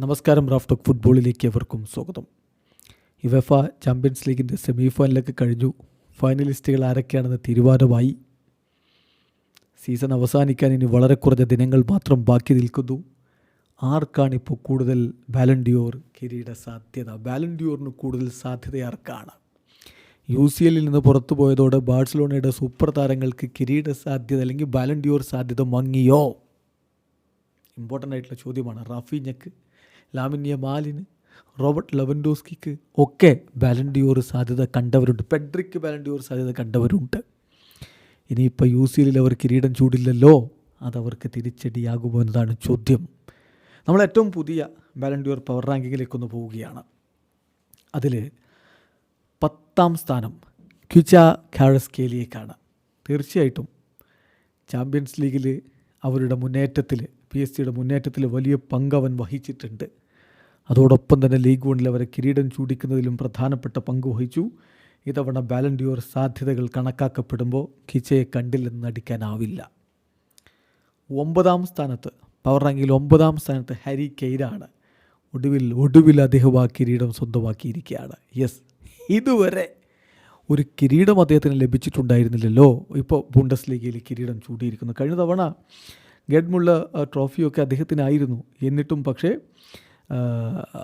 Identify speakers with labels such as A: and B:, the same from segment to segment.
A: നമസ്കാരം Raf talk ഫുട്ബോളിലേക്ക് എവർക്കും സ്വാഗതം. യുവഫ ചാമ്പ്യൻസ് ലീഗിന്റെ സെമി ഫൈനലൊക്കെ കഴിഞ്ഞു. ഫൈനലിസ്റ്റുകൾ ആരൊക്കെയാണെന്ന് തീരുമാനമായി സീസൺ അവസാനിക്കാൻ ഇനി വളരെ കുറഞ്ഞ ദിനങ്ങൾ മാത്രം ബാക്കി നിൽക്കുന്നു. ആർക്കാണ് ഇപ്പോൾ കൂടുതൽ ബാലൻഡിയോർ കിരീട സാധ്യത? ബാലൻഡിയോറിന് കൂടുതൽ സാധ്യത ആർക്കാണ്? യു സി എല്ലിൽ നിന്ന് പുറത്തു പോയതോടെ ബാഴ്സലോണയുടെ സൂപ്പർ താരങ്ങൾക്ക് കിരീട സാധ്യത അല്ലെങ്കിൽ ബാലൻഡിയോർ സാധ്യത മങ്ങിയോ? ഇമ്പോർട്ടന്റ് ആയിട്ടുള്ള ചോദ്യമാണ് റാഫി റാഫീഞ്ഞക്ക് ലാമിന്യ മാലിന് റോബർട്ട് ലെവൻഡോസ്കിക്ക് ഒക്കെ ബാലൻഡിയോർ സാധ്യത കണ്ടവരുണ്ട്. പെഡ്രിക്ക് ബാലൻഡിയോർ സാധ്യത കണ്ടവരുണ്ട്. ഇനിയിപ്പോൾ യു സി എല്ലിൽ അവർ കിരീടം ചൂടില്ലല്ലോ അതവർക്ക് തിരിച്ചടിയാകുമോ എന്നതാണ് ചോദ്യം. നമ്മൾ ഏറ്റവും പുതിയ ബാലൻഡിയോർ പവർ റാങ്കിങ്ങിലേക്കൊന്ന് പോവുകയാണ്. അതിൽ പത്താം സ്ഥാനം ക്യുച്ച കാഴസ്കേലിയേക്കാണ് തീർച്ചയായിട്ടും ചാമ്പ്യൻസ് ലീഗിൽ അവരുടെ മുന്നേറ്റത്തിൽ പി എസ് സിയുടെ മുന്നേറ്റത്തിൽ വലിയ പങ്ക് അവൻ വഹിച്ചിട്ടുണ്ട്. അതോടൊപ്പം തന്നെ ലീഗ് വണിൽ അവരെ കിരീടം ചൂടിക്കുന്നതിലും പ്രധാനപ്പെട്ട പങ്ക് വഹിച്ചു. ഇതവണ ബാലൻഡിയോർ സാധ്യതകൾ കണക്കാക്കപ്പെടുമ്പോൾ കിച്ചയെ കണ്ടില്ലെന്ന് നടിക്കാനാവില്ല ഒമ്പതാം സ്ഥാനത്ത് പവർ റാങ്കിൽ ഒമ്പതാം സ്ഥാനത്ത് ഹരി കെയ്നാണ് ഒടുവിൽ ഒടുവിൽ അദ്ദേഹം ആ കിരീടം സ്വന്തമാക്കിയിരിക്കുകയാണ്. യെസ് ഇതുവരെ ഒരു കിരീടം അദ്ദേഹത്തിന് ലഭിച്ചിട്ടുണ്ടായിരുന്നില്ലല്ലോ. ഇപ്പോൾ ബുണ്ടസ് ലീഗയിൽ കിരീടം ചൂടിയിരിക്കുന്നു. കഴിഞ്ഞ തവണ ഗഡ്മുള്ള ട്രോഫിയൊക്കെ അദ്ദേഹത്തിനായിരുന്നു. എന്നിട്ടും പക്ഷേ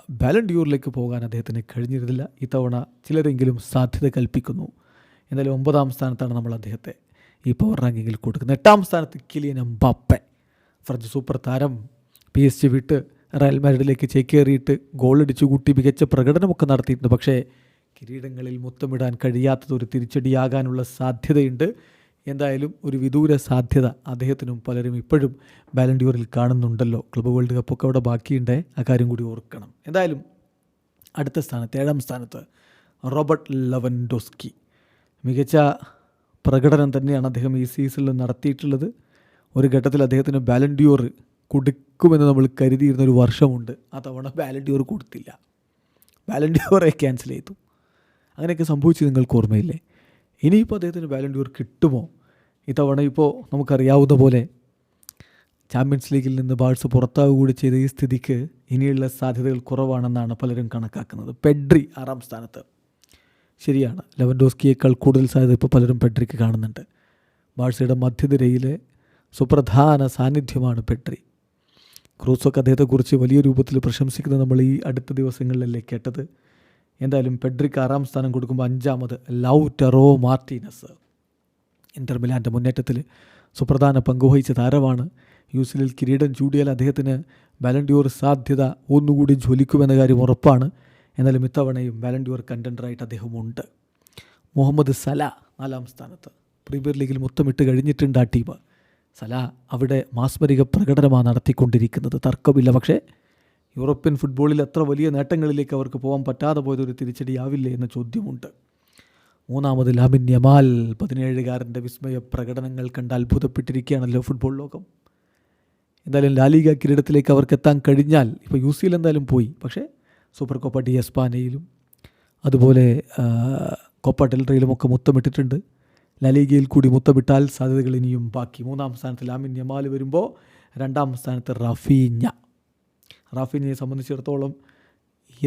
A: ബാലൻഡ്യൂറിലേക്ക് പോകാൻ അദ്ദേഹത്തിന് കഴിഞ്ഞിരുന്നില്ല. ഇത്തവണ ചിലരെങ്കിലും സാധ്യത കൽപ്പിക്കുന്നു. എന്നാലും ഒമ്പതാം സ്ഥാനത്താണ് നമ്മൾ അദ്ദേഹത്തെ ഈ പവർ റാങ്കിങ്ങിൽ കൊടുക്കുന്നത്. എട്ടാം സ്ഥാനത്ത് കിലിയൻ എംബാപ്പെ. ഫ്രഞ്ച് സൂപ്പർ താരം. പി എസ് ജി വിട്ട് റയൽ മാരിഡിലേക്ക് ചേക്കേറിയിട്ട് ഗോളടിച്ചു കൂട്ടി മികച്ച പ്രകടനമൊക്കെ നടത്തിയിട്ടുണ്ട്. പക്ഷേ കിരീടങ്ങളിൽ മുത്തമിടാൻ കഴിയാത്തത് ഒരു തിരിച്ചടിയാകാനുള്ള സാധ്യതയുണ്ട്. എന്തായാലും ഒരു വിദൂര സാധ്യത അദ്ദേഹത്തിനും പലരും ഇപ്പോഴും ബാലൻഡ്യൂറിൽ കാണുന്നുണ്ടല്ലോ. ക്ലബ് വേൾഡ് കപ്പൊക്കെ അവിടെ ബാക്കിയുണ്ട്. ആ കാര്യം കൂടി ഓർക്കണം. എന്തായാലും അടുത്ത സ്ഥാനത്ത് ഏഴാം സ്ഥാനത്ത് റോബർട്ട് ലവൻഡോസ്കി. മികച്ച പ്രകടനം തന്നെയാണ് അദ്ദേഹം ഈ സീസണിൽ നടത്തിയിട്ടുള്ളത്. ഒരു ഘട്ടത്തിൽ അദ്ദേഹത്തിന് ബാലൻഡ്യൂർ കൊടുക്കുമെന്ന് നമ്മൾ കരുതിയിരുന്ന ഒരു വർഷമുണ്ട്. ആ തവണ ബാലൻഡ്യൂർ കൊടുത്തില്ല. ബാലൻഡ്യൂറെ ക്യാൻസൽ ചെയ്തു. അങ്ങനെയൊക്കെ സംഭവിച്ചു നിങ്ങൾക്ക് ഓർമ്മയില്ലേ? ഇനിയിപ്പോൾ അദ്ദേഹത്തിന് ബാലൻഡ്യൂർ കിട്ടുമോ? ഇത്തവണ ഇപ്പോൾ നമുക്കറിയാവുന്ന പോലെ ചാമ്പ്യൻസ് ലീഗിൽ നിന്ന് ബാഴ്സ് പുറത്താവുക കൂടി ചെയ്ത ഈ സ്ഥിതിക്ക് ഇനിയുള്ള സാധ്യതകൾ കുറവാണെന്നാണ് പലരും കണക്കാക്കുന്നത്. പെഡ്രി ആറാം സ്ഥാനത്ത്. ശരിയാണ്. ലെവൻഡോസ്കിയേക്കാൾ കൂടുതൽ സാധ്യത ഇപ്പോൾ പലരും പെഡ്രിക്ക് കാണുന്നുണ്ട്. ബാഴ്സയുടെ മധ്യനിരയിലെ സുപ്രധാന സാന്നിധ്യമാണ് പെഡ്രി. ക്രൂസൊക്കെ അദ്ദേഹത്തെക്കുറിച്ച് വലിയ രൂപത്തിൽ പ്രശംസിക്കുന്നത് നമ്മൾ ഈ അടുത്ത ദിവസങ്ങളിലല്ലേ കേട്ടത്. എന്തായാലും പെഡ്രിക്ക് ആറാം സ്ഥാനം കൊടുക്കുമ്പോൾ അഞ്ചാമത് ലൗ ടെറോ മാർട്ടീനസ്. ഇന്റർ മിലാന്റെ മുന്നേറ്റത്തിൽ സുപ്രധാന പങ്കുവഹിച്ച താരമാണ്. യൂസിലിൽ കിരീടം ചൂടിയാൽ അദ്ദേഹത്തിന് ബാലൻഡ്യൂർ സാധ്യത ഒന്നുകൂടി ജ്വലിക്കുമെന്ന കാര്യം ഉറപ്പാണ്. എന്നാലും ഇത്തവണയും ബാലൻഡ്യൂർ കണ്ടൻഡറായിട്ട് അദ്ദേഹമുണ്ട്. മുഹമ്മദ് സല നാലാം സ്ഥാനത്ത്. പ്രീമിയർ ലീഗിൽ മുത്തമിട്ട് കഴിഞ്ഞിട്ടുണ്ട് ആ ടീം. സല അവിടെ മാസ്മരിക പ്രകടനമാണ് നടത്തിക്കൊണ്ടിരിക്കുന്നത്. തർക്കമില്ല. പക്ഷേ യൂറോപ്യൻ ഫുട്ബോളിൽ അത്ര വലിയ നേട്ടങ്ങളിലേക്ക് അവർക്ക് പോകാൻ പറ്റാതെ പോയതൊരു തിരിച്ചടിയാവില്ലേ എന്ന ചോദ്യമുണ്ട്. മൂന്നാമത് ലാമിൻ യമാൽ പതിനേഴുകാരന്റെ വിസ്മയ പ്രകടനങ്ങൾ കണ്ട് അത്ഭുതപ്പെട്ടിരിക്കുകയാണല്ലോ ഫുട്ബോൾ ലോകം. എന്തായാലും ലാലിക കിരീടത്തിലേക്ക് അവർക്ക് എത്താൻ കഴിഞ്ഞാൽ ഇപ്പോൾ യു സിയിൽ എന്തായാലും പോയി. പക്ഷേ സൂപ്പർ കോപ്പ ഡി എസ്പാനയിലും അതുപോലെ കോപ്പ ടെൽറയിലും ഒക്കെ മുത്തമിട്ടിട്ടുണ്ട്. ലലീഗയിൽ കൂടി മുത്തമിട്ടാൽ സാധ്യതകൾ ഇനിയും ബാക്കി. മൂന്നാം സ്ഥാനത്ത് ലാമിൻ യമാൽ വരുമ്പോൾ രണ്ടാം സ്ഥാനത്ത് റഫീഞ്ഞ. റാഫിനെ സംബന്ധിച്ചിടത്തോളം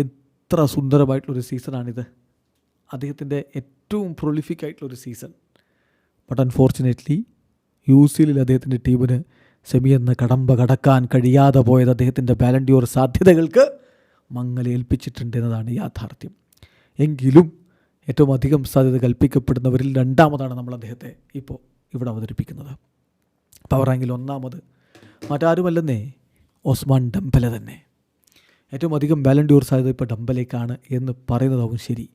A: എത്ര സുന്ദരമായിട്ടുള്ളൊരു സീസണാണിത്. അദ്ദേഹത്തിന്റെ ഏറ്റവും പ്രൊലിഫിക് ആയിട്ടുള്ളൊരു സീസൺ ബട്ട് അൺഫോർച്ചുനേറ്റ്ലി യു സിയിൽ അദ്ദേഹത്തിന്റെ ടീമിന് സെമി എന്ന കടമ്പ കടക്കാൻ കഴിയാതെ പോയത് അദ്ദേഹത്തിന്റെ ബാലൻഡിയോർ സാധ്യതകൾക്ക് മങ്ങലേൽപ്പിച്ചിട്ടുണ്ട് എന്നതാണ് യാഥാർത്ഥ്യം. എങ്കിലും ഏറ്റവും അധികം സാധ്യത കൽപ്പിക്കപ്പെടുന്നവരിൽ രണ്ടാമതാണ് നമ്മൾ അദ്ദേഹത്തെ ഇപ്പോൾ ഇവിടെ അവതരിപ്പിക്കുന്നത്. പവർ റാങ്കിൽ ഒന്നാമത് മറ്റാരുമല്ലെന്നേ ഓസ്മാൻ ഡംബല തന്നെ. ഏറ്റവും അധികം ബാലൻഡ്യൂർ സാധ്യത ഇപ്പോൾ ഡംബലേക്കാണ് എന്ന് പറയുന്നതാവും ശരി.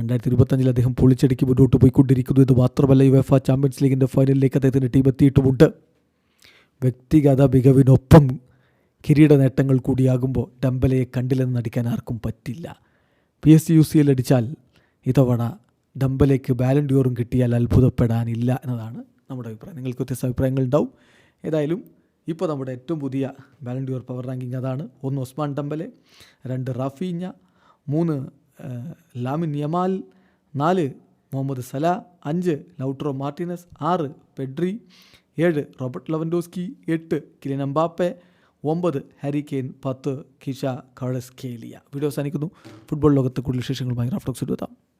A: രണ്ടായിരത്തി ഇരുപത്തഞ്ചിൽ അദ്ദേഹം പൊളിച്ചടിക്ക് മുന്നോട്ട് പോയിക്കൊണ്ടിരിക്കുന്നു ഇത് മാത്രമല്ല യുവഫ ചാമ്പ്യൻസ് ലീഗിന്റെ ഫൈനലിലേക്ക് അദ്ദേഹത്തിന്റെ ടീം എത്തിയിട്ടുമുണ്ട്. വ്യക്തിഗത മികവിനൊപ്പം കിരീട നേട്ടങ്ങൾ കൂടിയാകുമ്പോൾ ഡംബലയെ കണ്ടില്ലെന്ന് നടിക്കാൻ ആർക്കും പറ്റില്ല. P S C U C L അടിച്ചാൽ ഇതവണ ഡംബലേക്ക് ബാലൻഡ്യൂറും കിട്ടിയാൽ അത്ഭുതപ്പെടാനില്ല എന്നതാണ് നമ്മുടെ അഭിപ്രായം. നിങ്ങൾക്ക് വ്യത്യസ്ത അഭിപ്രായങ്ങൾ ഉണ്ടാവും. ഏതായാലും ഇപ്പോൾ നമ്മുടെ ഏറ്റവും പുതിയ ബാലൻഡ്യൂർ പവർ റാങ്കിങ് അതാണ്. ഒന്ന് ഒസ്മാൻ ഡംബലെ രണ്ട് റാഫീഞ്ഞ മൂന്ന് ലാമിൻ യമാൽ നാല് മുഹമ്മദ് സല അഞ്ച് ലൗട്രോ മാർട്ടിനസ് ആറ് പെഡ്രി ഏഴ് റോബർട്ട് ലവൻഡോസ്കി എട്ട് കിലിൻ അംബാപ്പെ ഒമ്പത് ഹാരി കെയ്ൻ പത്ത് കിഷ കഴസ്കേലിയ വീഡിയോ അവസാനിക്കുന്നു. ഫുട്ബോൾ ലോകത്ത് കൂടുതൽ വിശേഷങ്ങളുമായി റാഫ്റ്റോക്സ് എത്താം